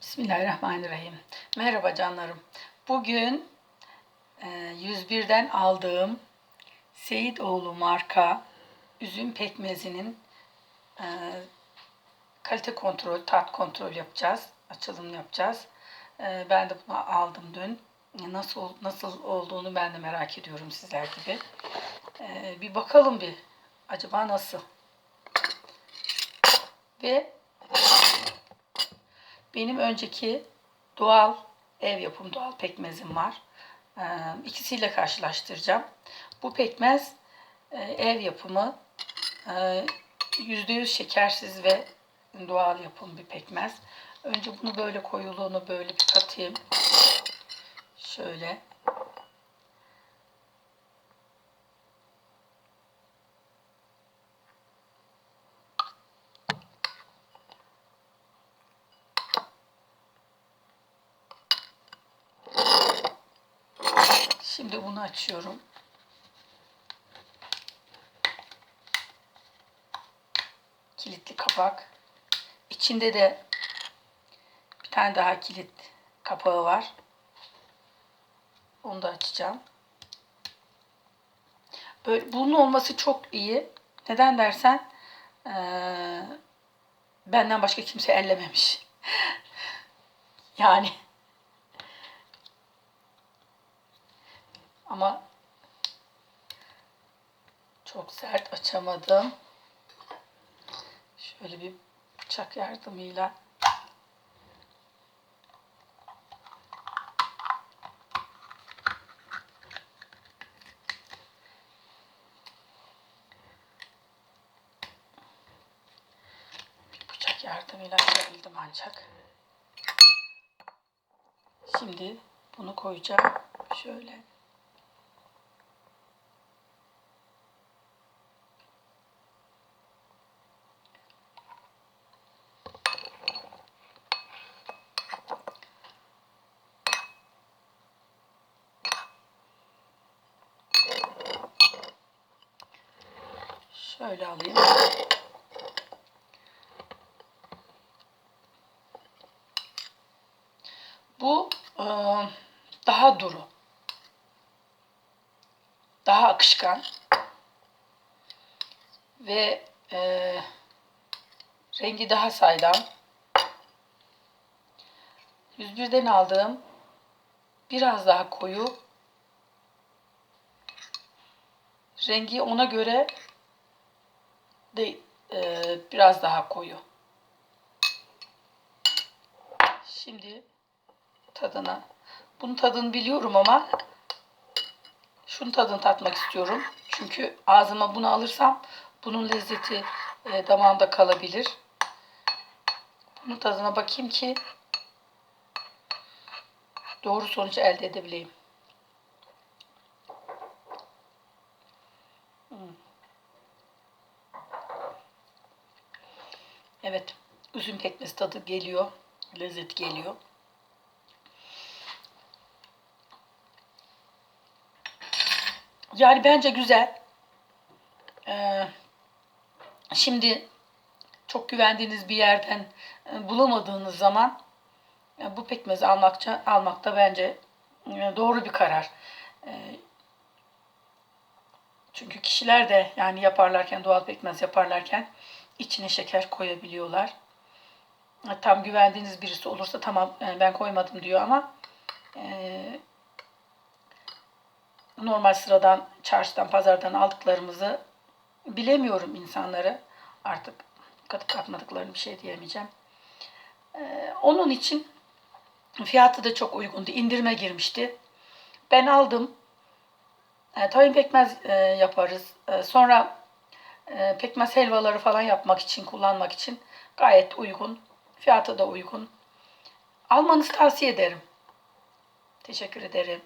Bismillahirrahmanirrahim. Merhaba canlarım. Bugün e, 101'den aldığım Seyidoğlu marka üzüm pekmezinin e, kalite kontrol, tat kontrol yapacağız. Açılım yapacağız. E, ben de bunu aldım dün. Nasıl nasıl olduğunu ben de merak ediyorum sizler gibi. E, bir bakalım bir. Acaba nasıl? Ve benim önceki doğal ev yapımı doğal pekmezim var. Ee, karşılaştıracağım. Bu pekmez e, ev yapımı e, %100 şekersiz ve doğal yapım bir pekmez. Önce bunu böyle koyuluğunu böyle bir katayım. Şöyle. Bunu açıyorum. Kilitli kapak. İçinde de bir tane daha kilit kapağı var. Onu da açacağım. Böyle, bunun olması çok iyi. Neden dersen eee, benden başka kimse ellememiş. yani Ama çok sert açamadım. Şöyle bir bıçak yardımıyla bıçak yardımıyla açabildim ancak. Şimdi bunu koyacağım. Şöyle. Şöyle alayım. Bu e, daha duru. Daha akışkan. Ve e, rengi daha saydam. 101'den aldığım biraz daha koyu. Rengi ona göre de e, biraz daha koyu. Şimdi tadına. Bunun tadını biliyorum ama şunun tadını tatmak istiyorum. Çünkü ağzıma bunu alırsam bunun lezzeti e, damağımda kalabilir. Bunun tadına bakayım ki doğru sonucu elde edebileyim. Hmm. Evet, üzüm pekmez tadı geliyor, lezzet geliyor. Yani bence güzel. Ee, şimdi çok güvendiğiniz bir yerden e, bulamadığınız zaman e, bu pekmezi almakça, almakta bence e, doğru bir karar. E, çünkü kişiler de yani yaparlarken doğal pekmez yaparlarken içine şeker koyabiliyorlar. Tam güvendiğiniz birisi olursa tamam e, ben koymadım diyor ama e, normal sıradan çarşıdan pazardan aldıklarımızı bilemiyorum insanları artık katıp katmadıklarını bir şey diyemeyeceğim. E, onun için fiyatı da çok uygundu. İndirime girmişti. Ben aldım. E, pekmez yaparız. Sonra e, pekmez helvaları falan yapmak için, kullanmak için gayet uygun. Fiyatı da uygun. Almanızı tavsiye ederim. Teşekkür ederim.